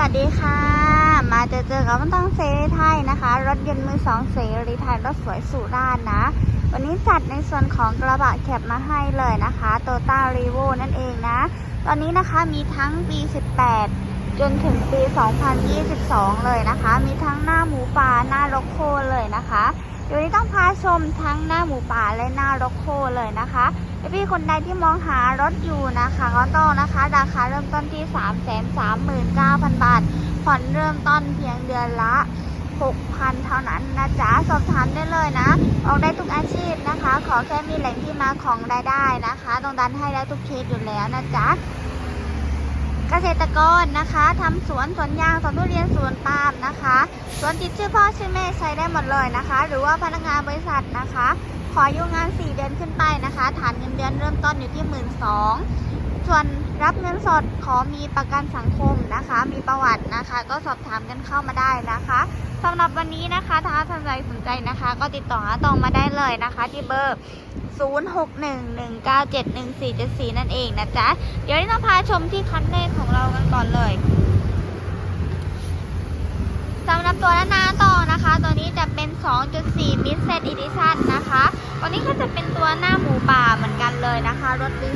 สวัสดีค่ะ มาเจอเจอกับมันต้องเซรีไทยนะคะ รถยนต์มือสองเซรีไทยรถสวยสุราษนะ วันนี้จัดในส่วนของกระบะแคปมาให้เลยนะคะโตต้ารีโวนั่นเองนะ ตอนนี้นะคะมีทั้งปี 18 จนถึงปี 2022 เลยนะคะ มีทั้งหน้าหมูป่าหน้ารกโคเลยนะคะ เดี๋ยวนี้ต้องพาชมทั้งหน้าหมูป่าและหน้ารกโคเลยนะคะพี่คนใดที่มองหารถอยู่นะคะก็ต้องนะคะ ราคาเริ่มต้นที่ 339,000 บาท ผ่อนเริ่มต้นเพียงเดือนละ 6,000 เท่านั้นนะจ๊ะ สอบถามได้เลยนะ ออกได้ทุกอาชีพนะคะ ขอแค่มีแหล่งที่มาของรายได้นะคะ ตรงดันให้ได้ทุกเคสอยู่แล้วนะจ๊ะ เกษตรกรนะคะทำสวนสวนยางสวนทุเรียนสวนปาล์มนะคะสวนติดชื่อพ่อชื่อแม่ใช้ได้หมดเลยนะคะ หรือว่าพนักงานบริษัทนะคะ ขออยู่งาน 4 เดือนขึ้นไปนะคะ ฐานเงินเดือนเริ่มต้นอยู่ที่ 1 2ื่น ส่วนรับเงินสดขอมีประกันสังคมนะคะ มีประวัตินะคะ ก็สอบถามกันเข้ามาได้นะคะสำหรับวันนี้นะคะ ถ้าท่านใดสนใจนะคะ ก็ติดต่อหาตรงมาได้เลยนะคะ ที่เบอร์ 0611971474 นั่นเองนะจ๊ะ เดี๋ยวนี้ต้องพาชมที่คันแรกของเรากันก่อนเลยสำหรับตัวด้านหน้าต่อนะคะ ตัวนี้จะเป็น 2.4 Mid Set Edition นะคะ ตัวนี้ก็จะเป็นตัวหน้าหมูป่าเหมือนกันเลยนะคะ รถปี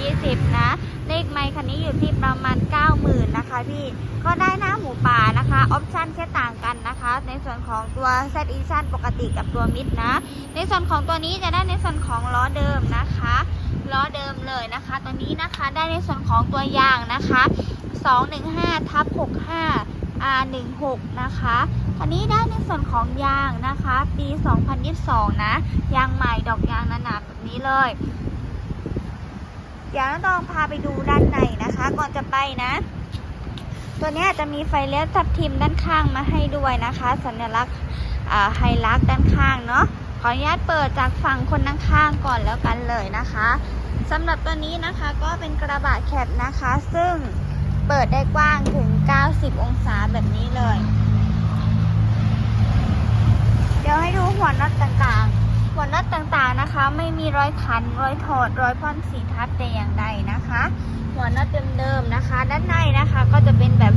2020 นะ เลขไมค์คันนี้อยู่ที่ประมาณ 90,000นะคะพี่ก็ได้หน้าหมูป่านะคะออปชั่นแค่ต่างกันนะคะ ในส่วนของตัว Set Edition ปกติกับตัวมิดนะ ในส่วนของตัวนี้จะได้ในส่วนของล้อเดิมนะคะล้อเดิมเลยนะคะ ตัวนี้นะคะได้ในส่วนของตัวยางนะคะ 215ทับ65 R16 นะคะคันนี้ได้ในส่วนของยางนะคะ ปี 2022 นะ ยางใหม่ดอกยางหนาๆแบบนี้เลยเดี๋ยวน้องตองพาไปดูด้านในนะคะ ก่อนจะไปนะ ตัวนี้จะมีไฟเลี้ยวทับทิมด้านข้างมาให้ด้วยนะคะ สัญลักษณ์ไฮลักด้านข้างเนาะขออนุญาตเปิดจากฝั่งคนนั่งข้างก่อนแล้วกันเลยนะคะสำหรับตัวนี้นะคะก็เป็นกระบะแคปนะคะ ซึ่ง เปิดได้กว้างถึง 90 องศาแบบนี้เลย เดี๋ยวให้ดูหัวน็อตต่างๆ หัวน็อตต่างๆนะคะ ไม่มีรอยขันรอยถอดรอยพ่นสีทับแต่อย่างใดนะคะ หัวน็อตเดิมๆนะคะ ด้านในนะคะก็จะเป็นแบบ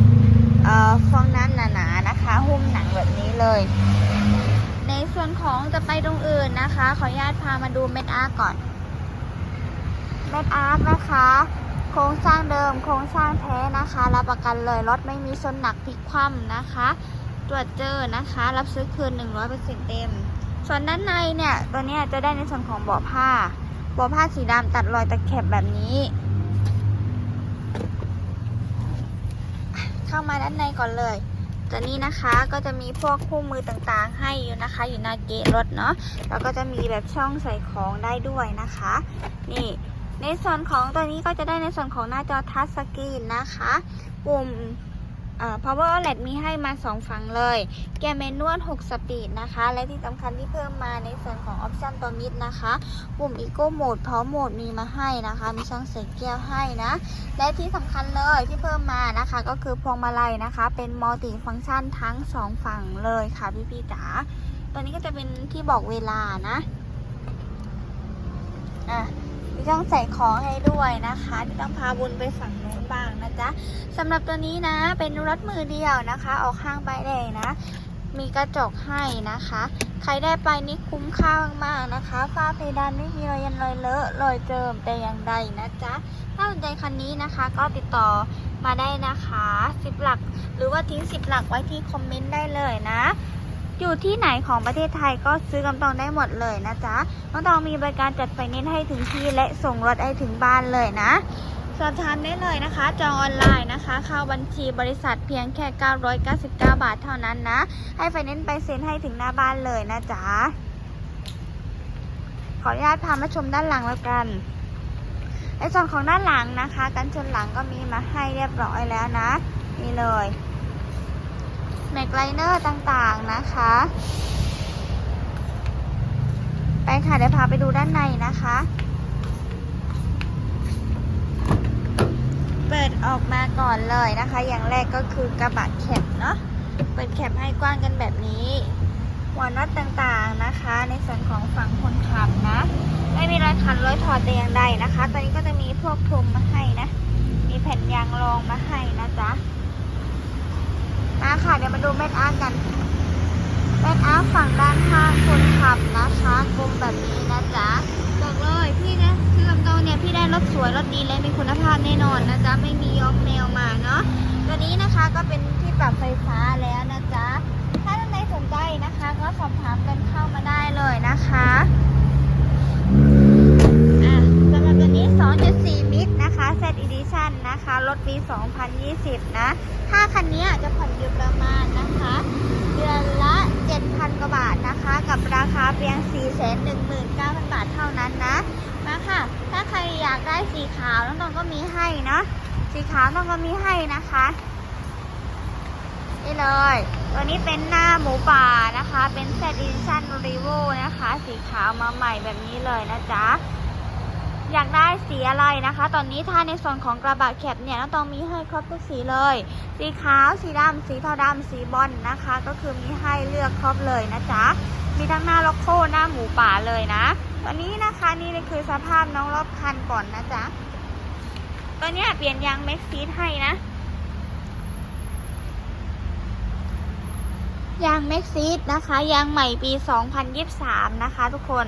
เอ่อฟองน้ำหนาๆนะคะ หุ้มหนังแบบนี้เลย ในส่วนของจะไปตรงอื่นนะคะ ขออนุญาตพามาดูเม็ดอาร์ก่อนเม็ดอาร์นะคะ โครงสร้างเดิมโครงสร้างแท้นะคะรับประกันเลยรถไม่มีชนหนักพลิกคว่ำนะคะ ตรวจเจอนะคะ รับซื้อคืน 100%เต็ม ส่วนด้านในเนี่ยตัวนี้จะได้ในส่วนของเบาะผ้าเบาะผ้าสีดำตัดรอยตะเข็บแบบนี้ เข้ามาด้านในก่อนเลยตัวนี้นะคะก็จะมีพวกคู่มือต่างๆ ให้อยู่นะคะ อยู่หน้าเกตรถเนาะแล้วก็จะมีแบบช่องใส่ของได้ด้วยนะคะ นี่ ในส่วนของตัวนี้ก็จะได้ในส่วนของหน้าจอทัชสกรีนนะคะปุ่มเอ่อ power outlet มีให้มา 2 ฝั่งเลย แกมเมนวล6สปีดนะคะ และที่สำคัญที่เพิ่มมาในส่วนของออปชันตัวมิดนะคะ ปุ่ม Eco Mode พร้อมโหมดมีมาให้นะคะ มีช่องใส่แก้วให้นะ และที่สำคัญเลยที่เพิ่มมานะคะ ก็คือพวงมาลัยนะคะ เป็นมัลติฟังก์ชันทั้ง 2 ฝั่งเลยค่ะพี่พี่ๆจ๋าตัวนี้ก็จะเป็นที่บอกเวลานะอะ มีช่องใส่ของให้ด้วยนะคะที่ต้องพาบุญไปฝั่งนู้นบ้างนะจ๊ะสำหรับตัวนี้นะเป็นรถมือเดียวนะคะ ออกข้างใบแดงนะ มีกระจกให้นะคะ ใครได้ไปนี่คุ้มค่ามากๆนะคะฝ้าเพดานไม่มีรอยยันรอยเลอะรอยเจิมแต่อย่างใดนะจ๊ะถ้าสนใจคันนี้นะคะ ก็ติดต่อมาได้นะคะสิบหลัก หรือว่าทิ้งสิบหลักไว้ที่คอมเมนต์ได้เลยนะ อยู่ที่ไหนของประเทศไทยก็ซื้อกำตองได้หมดเลยนะจ๊ะน้องตองมีบริการจัดไฟแนนซ์ให้ถึงที่และส่งรถให้ถึงบ้านเลยนะสอบถามได้เลยนะคะ จองออนไลน์นะคะ เข้าบัญชีบริษัทเพียงแค่ 999 บาทเท่านั้นนะ ให้ไฟแนนซ์ไปเซ็นให้ถึงหน้าบ้านเลยนะจ๊ะขออนุญาตพามาชมด้านหลังแล้วกันในส่วนของด้านหลังนะคะ กันชนหลังก็มีมาให้เรียบร้อยแล้วนะนี่เลย แม็กไลเนอร์ต่างๆนะคะ ไปค่ะเดี๋ยวพาไปดูด้านในนะคะ เปิดออกมาก่อนเลยนะคะ อย่างแรกก็คือกระบะแคปเนาะเปิดแคปให้กว้างกันแบบนี้หัวน็อตต่างๆนะคะ ในส่วนของฝั่งคนขับนะ ไม่มีรอยขันรอยถอดแต่อย่างใดนะคะ ตอนนี้ก็จะมีพวกทุมมาให้นะ มีแผ่นยางรองมาให้นะจ๊ะ ค่ะเดี๋ยวมาดูเม็ดอาร์กันเม็ดอาร์ฝั่งด้านข้างคนขับนะคะกลมแบบนี้นะจ๊ะบอกเลยพี่นะคือลำตรงเนี่ยพี่ได้รถสวยรถดีและมีคุณภาพแน่นอนนะจ๊ะไม่มียอกแนวมาเนาะตัวนี้นะคะก็เป็นที่ปรับไฟฟ้าแล้วนะจ๊ะถ้าท่านใดสนใจนะคะ ก็สอบถามกันเข้ามาได้เลยนะคะอะสำหรับตัวนี้ 2.4 มิตร นะคะ Set Edition นะคะรถปี 2020 นะ ถ้าคันนี้จะผ่อนอยู่ประมาณนะคะ เดือนละ 7,000 กว่าบาทนะคะ กับราคาเพียง 419,000 บาทเท่านั้นนะ มาค่ะ ถ้าใครอยากได้สีขาวน้องตองก็มีให้เนาะสีขาวน้องก็มีให้นะคะนี่เลย ตัวนี้เป็นหน้าหมูป่านะคะ เป็นเซตดิชั่นรีโวนะคะ สีขาวมาใหม่แบบนี้เลยนะจ๊ะ อยากได้สีอะไรนะคะ ตอนนี้ถ้าในส่วนของกระบะแคปเนี่ยน้องตองมีให้ครบทุกสีเลย สีขาว สีดำสีเทาดำสีบอลนะคะ ก็คือมีให้เลือกครบเลยนะจ๊ะ มีทั้งหน้าล็อกโคหน้าหมูป่าเลยนะตอนนี้นะคะนี่คือสภาพน้องรอบคันก่อนนะจ๊ะ ตอนนี้เปลี่ยนยางแม็กซีดให้นะยางแม็กซีดนะคะยางใหม่ปี 2023 นะคะ ทุกคน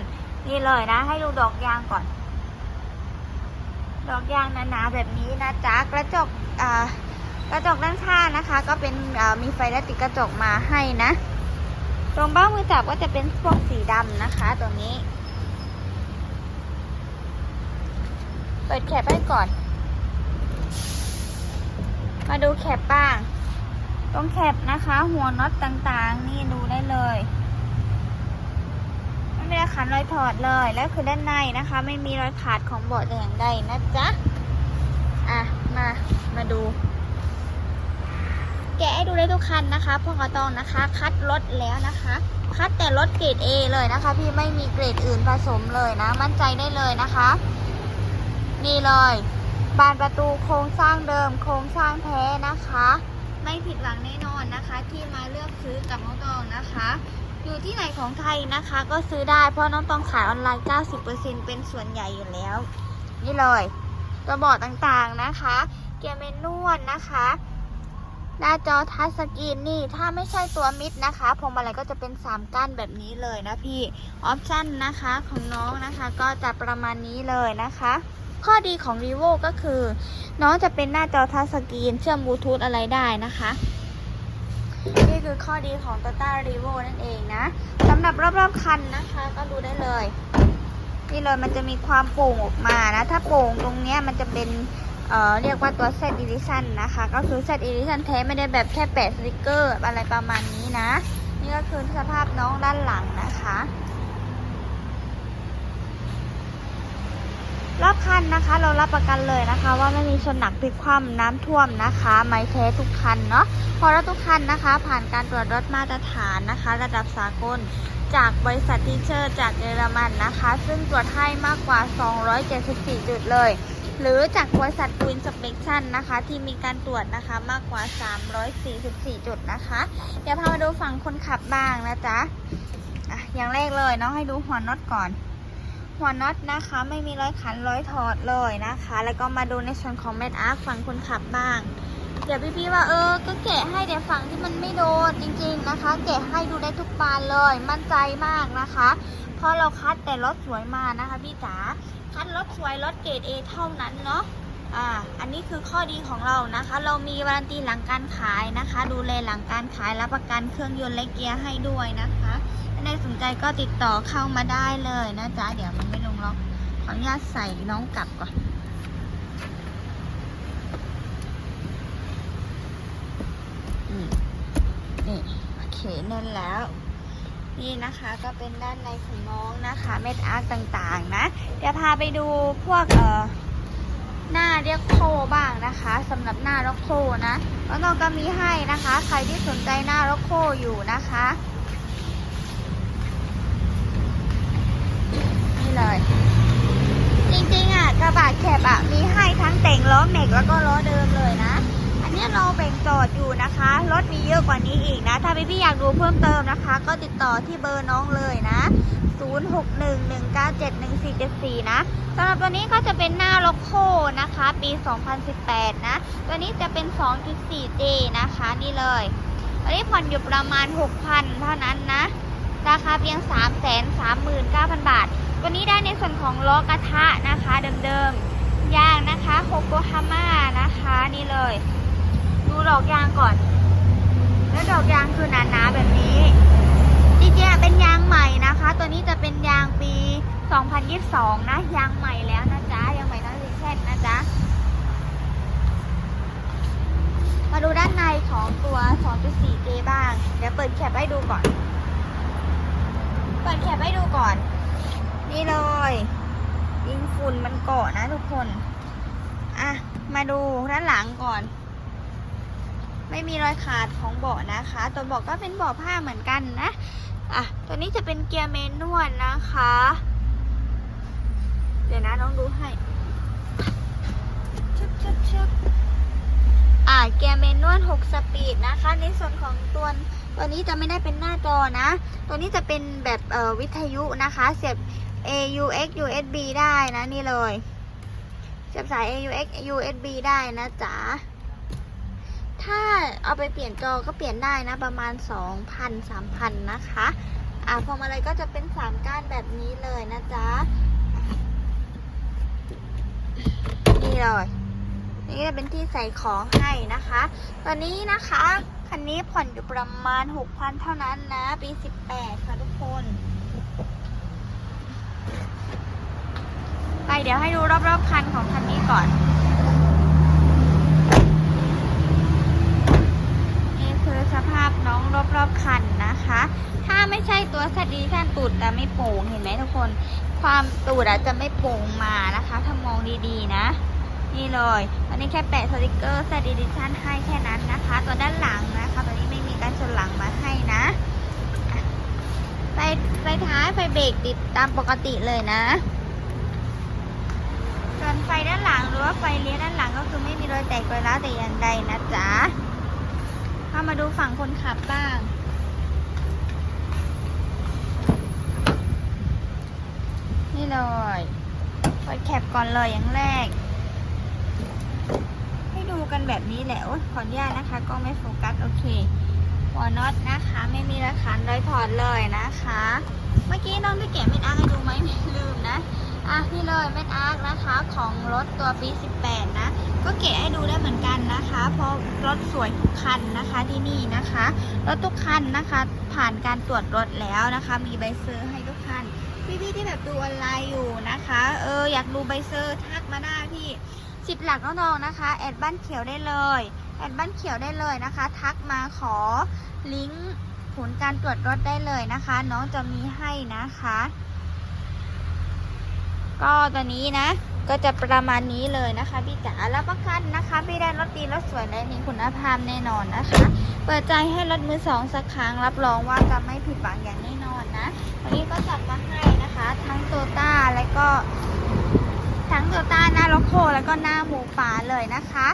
นี่เลยนะ ให้ดูดอกยางก่อน ดอกยางหนาๆแบบนี้นะจ๊ะกระจกกระจกด้านข้างนะคะ ก็เป็นมีไฟและติดกระจกมาให้นะ ตรงเบ้ามือจับก็จะเป็นพวกสีดำนะคะตรงนี้ เปิดแคปให้ก่อน มาดูแคปบ้าง ตรงแคปนะคะ หัวน็อตต่างๆ นี่ดูได้เลย ไม่มีรอยขันรอยถอดเลย แล้วคือด้านในนะคะ ไม่มีรอยขาดของเบาะแต่อย่างใดนะจ๊ะ อะ มา มาดู แกะให้ดูได้ทุกคันนะคะพวกกระตองนะคะ คัดรถแล้วนะคะ คัดแต่รถเกรด A เลยนะคะ พี่ไม่มีเกรดอื่นผสมเลยนะ มั่นใจได้เลยนะคะ นี่เลย บานประตูโครงสร้างเดิม โครงสร้างแท้นะคะ ไม่ผิดหวังแน่นอนนะคะ ที่มาเลือกซื้อกับน้องตองนะคะ อยู่ที่ไหนของไทยนะคะ ก็ซื้อได้เพราะน้องต้องขายออนไลน์ 90%เป็นส่วนใหญ่อยู่แล้ว นี่เลยตัวบอร์ดต่างๆนะคะ เกียร์เมนนวลนะคะ หน้าจอทัชสกรีนนี่ถ้าไม่ใช่ตัวมิดนะคะพวงมาลัยก็จะเป็น 3ก้านแบบนี้เลยนะพี่ออปชั่นนะคะของน้องนะคะ ก็จะประมาณนี้เลยนะคะ ข้อดีของ r e v o ก็คือ น้องจะเป็นหน้าจอทัชสกรีนเชื่อมบลูทูธอะไรได้นะคะ นี่คือข้อดีของ Toyota r e v o นั่นเองนะสำหรับรอบๆคันนะคะ ก็ดูได้เลยนี่เลยมันจะมีความโป่งออกมานะ ถ้าโป่งตรงเนี้ยมันจะเป็นเอ่อเรียกว่าตัว Set Edition นะคะ ก็คือ Set Edition แท้ไม่ได้แบบแค่แปะสติกเกอร์อะไรประมาณนี้นะ นี่ก็คือสภาพน้องด้านหลังนะคะ รอบคันนะคะ เรารับประกันเลยนะคะ ว่าไม่มีชนหนักพลิกคว่ำน้ำท่วมนะคะ ไม้แท้ทุกคันเนาะพอรถทุกคันนะคะ ผ่านการตรวจรถมาตรฐานนะคะ ระดับสากลจากบริษัททีเชอร์จากเยอรมันนะคะ ซึ่งตรวจให้มากกว่า 274 จุดเลย หรือจากบริษัท w ินสเป c ชันนะคะ ที่มีการตรวจนะคะมากกว่า 344 จุดนะคะ เดี๋ยวพามาดูฝั่งคนขับบ้างนะจ๊ะอะอย่างแรกเลยน้องให้ดูหัวน็อตก่อน หัวน็อตนะคะ ไม่มีร้อยขันร้อยถอดเลยนะคะ แล้วก็มาดูในส่วนของเม็ดอาร์ฝั่งคนขับบ้าง เดี๋ยวพี่ๆว่าเออ ก็แกะให้เดี๋ยวฝั่งที่มันไม่โดนจริง ๆนะคะ แกะให้ดูได้ทุกบานเลย มั่นใจมากนะคะ เพราะเราคัดแต่รถสวยมานะคะพี่จ๋า คัดรถสวยรถเกรด A เท่านั้นเนาะอ่า อันนี้คือข้อดีของเรานะคะ เรามีวารันตีหลังการขายนะคะ ดูแลหลังการขายรับประกันเครื่องยนต์และเกียร์ให้ด้วยนะคะ ถ้าใครสนใจก็ติดต่อเข้ามาได้เลยนะจ๊ะ เดี๋ยวมันไม่ลงล็อกขออนุญาตใส่น้องกลับก่อนนี่โอเคแน่นแล้ว นี่นะคะก็เป็นด้านในของน้องนะคะ เม็ดอาร์ตต่างๆนะ เดี๋ยวพาไปดูพวกเอ่อหน้าเรียกโคบ้างนะคะสำหรับหน้าล็อกโคนะแล้วเราก็มีให้นะคะ ใครที่สนใจหน้าล็อกโคอยู่นะคะ เลย จริงๆอะกระบะแคบอะมีให้ทั้งแต่งล้อแม็กแล้วก็ล้อเดิมเลยนะ อันนี้เราแบ่งจอดอยู่นะคะ รถมีเยอะกว่านี้อีกนะ ถ้าพี่ๆอยากดูเพิ่มเติมนะคะ ก็ติดต่อที่เบอร์น้องเลยนะ 0611971474 นะสำหรับตัวนี้ก็จะเป็นหน้าล็อกโคนะคะ ปี 2018 นะ ตัวนี้จะเป็น 2.4J นะคะ นี่เลยวันนี้ผ่อนอยู่ประมาณ 6,000 เท่านั้นนะ ราคาเพียง 3 3 9 0 0 0 บาท ตัวนี้ได้ในส่วนของล้อกระทะนะคะเดิมๆยางนะคะโคโกฮาม่านะคะนี่เลย ดูดอกยางก่อน แล้วดอกยางคือหนาๆแบบนี้จริงๆเป็นยางใหม่นะคะ ตัวนี้จะเป็นยางปี 2022 นะยางใหม่แล้วนะจ๊ะยางใหม่ทั้งสี่เส้นนะจ๊ะมาดูด้านในของตัว 2.4J บ้าง เดี๋ยวเปิดแคปให้ดูก่อน เปิดแคปให้ดูก่อน นี่เลยยิงฝุ่นมันเกาะนะทุกคน อะ มาดูด้านหลังก่อน ไม่มีรอยขาดของเบาะนะคะ ตัวเบาะก็เป็นเบาะผ้าเหมือนกันนะ อะ ตัวนี้จะเป็นเกียร์เมนนวลนะคะ เดี๋ยวนะน้องดูให้ชึบชึบชึบอ่าเกียร์เมนนวล6สปีดนะคะ ในส่วนของตัวตัวนี้จะไม่ได้เป็นหน้าจอนะ ตัวนี้จะเป็นแบบวิทยุนะคะ เสียบ AUX USB ได้นะนี่เลยเสียบสาย AUX USB ได้นะจ๊ะ ถ้าเอาไปเปลี่ยนจอก็เปลี่ยนได้นะประมาณ 2,000 3,000 นะคะ อ่าพวงมาลัยก็จะเป็น 3 ก้านแบบนี้เลยนะจ๊ะ นี่เลย นี่จะเป็นที่ใส่ของให้นะคะ ตอนนี้นะคะ คันนี้ผ่อนอยู่ประมาณ 6,000 เท่านั้นนะ ปี 18 ค่ะทุกคน ไปเดี๋ยวให้ดูรอบๆคันของคันนี้ก่อน นี่คือสภาพน้องรอบๆคันนะคะ ถ้าไม่ใช่ตัวสดีท่านตูดจะไม่โป่งเห็นไหมทุกคน ความตูดอาจจะไม่โป่งมานะคะ ถ้ามองดีๆนะ นี่เลยวันนี้แค่แปะสติกเกอร์สดีดิชั่นให้แค่นั้นนะคะ ตัวด้านหลังนะคะตัวนี้ไม่มีการชนหลังมาให้นะอะไฟไฟท้ายไฟเบรกติดตามปกติเลยนะ ส่วนไฟด้านหลังหรือว่าไฟเลี้ยวด้านหลังก็คือไม่มีรอยแตกรอยร้าวแต่อย่างใดนะจ๊ะเข้ามาดูฝั่งคนขับบ้าง นี่เลยเปิดแคปก่อนเลยอย่างแรก ให้ดูกันแบบนี้แหละโอ๊ยขออนุญาตนะคะ ก็ไม่โฟกัสโอเคหัวน็อตนะคะ ไม่มีระคันรอยถอดเลยนะคะ เมื่อกี้น้องจะแกะเม็ดอาร์ให้ดูไหมลืมนะ อะนี่เลยเม็ดอาร์คนะคะของรถตัวปี 18 นะ ก็แกะให้ดูได้เหมือนกันนะคะ เพราะรถสวยทุกคันนะคะที่นี่นะคะ รถทุกคันนะคะ ผ่านการตรวจรถแล้วนะคะ มีใบเซอร์ให้ทุกคัน พี่ๆที่แบบดูออนไลน์อยู่นะคะ เอออยากดูใบเซอร์ทักมาได้พี่สิบหลักน้องๆนะคะ แอดบ้านเขียวได้เลยแอดบ้านเขียวได้เลยนะคะ ทักมาขอลิงก์ผลการตรวจรถได้เลยนะคะ น้องจะมีให้นะคะ ก็ตัวนี้นะ ก็จะประมาณนี้เลยนะคะพี่จ๋ารับประกันนะคะพี่ได้รถดีรถสวยและมีคุณภาพแน่นอนนะคะ เปิดใจให้รถมือสองสักครั้งรับรองว่าจะไม่ผิดหวังอย่างแน่นอนนะวันนี้ก็จัดมาให้นะคะ ทั้งโตต้าและก็ทั้งโตต้าหน้าโลโคแล้วก็หน้าหมูป่าเลยนะคะ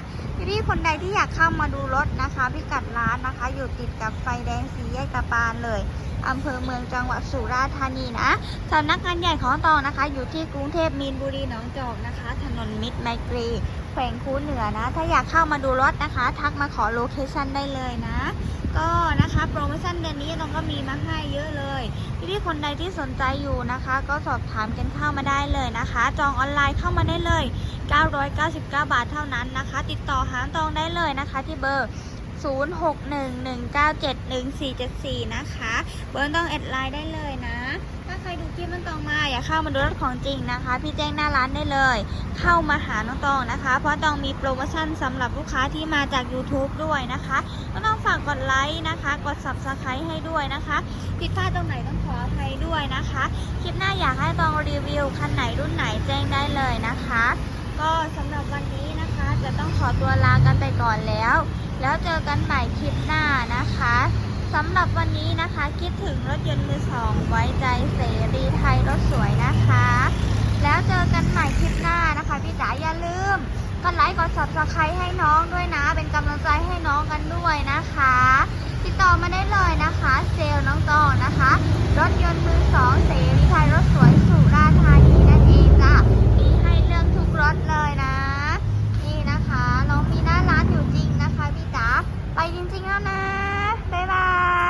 พี่ๆคนใดที่อยากเข้ามาดูรถนะคะ พิกัดร้านนะคะ อยู่ติดกับไฟแดงสีแยกตะปานเลย อำเภอเมืองจังหวัดสุราษฎร์ธานีนะสำนักงานใหญ่ของตองนะคะ อยู่ที่กรุงเทพมีนบุรีหนองจอกนะคะ ถนนมิตรไมตรีแขวงคูเหนือนะ ถ้าอยากเข้ามาดูรถนะคะ ทักมาขอโลเคชั่นได้เลยนะ ก็นะคะโปรโมชั่นเดือนนี้น้องก็มีมาให้เยอะเลยพี่ๆคนใดที่สนใจอยู่นะคะ ก็สอบถามกันเข้ามาได้เลยนะคะ จองออนไลน์เข้ามาได้เลย 999 บาทเท่านั้นนะคะ ติดต่อหาตองได้เลยนะคะที่เบอร์ 0611971474 นะคะ เบอร์ต้องแอดไลน์ได้เลยนะ ถ้าใครดูคลิปมันตองมาอย่าเข้ามาดูรถของจริงนะคะ พี่แจ้งหน้าร้านได้เลย เข้ามาหาน้องตองนะคะ เพราะตองมีโปรโมชั่นสำหรับลูกค้าที่มาจาก YouTube ด้วยนะคะก็ต้องฝากกดไลค์นะคะ กด Subscribe ให้ด้วยนะคะผิดพลาดตรงไหนต้องขออภัยด้วยนะคะ คลิปหน้าอยากให้ตองรีวิวคันไหนรุ่นไหนแจ้งได้เลยนะคะ ก็สำหรับวันนี้นะคะ จะต้องขอตัวลากันไปก่อนแล้ว แล้วเจอกันใหม่คลิปหน้านะคะสำหรับวันนี้นะคะคิดถึงรถยนต์มือสองไว้ใจเสรีไทยรถสวยนะคะ แล้วเจอกันใหม่คลิปหน้านะคะพี่จ๋าอย่าลืมกดไลค์กด subscribe ให้น้องด้วยนะ เป็นกำลังใจให้น้องกันด้วยนะคะ ติดต่อมาได้เลยนะคะ เซลน้องตองนะคะ รถยนต์มือสองเสรีไทยรถสวยสุราษฎร์ธานีนั่นเองจ้ะมีให้เลือกทุกรถเลยนะ นี่นะคะ น้องมีหน้าร้านอยู่จริงนะคะพี่จ๋า ไปจริงๆแล้วนะบบ๊ายบาย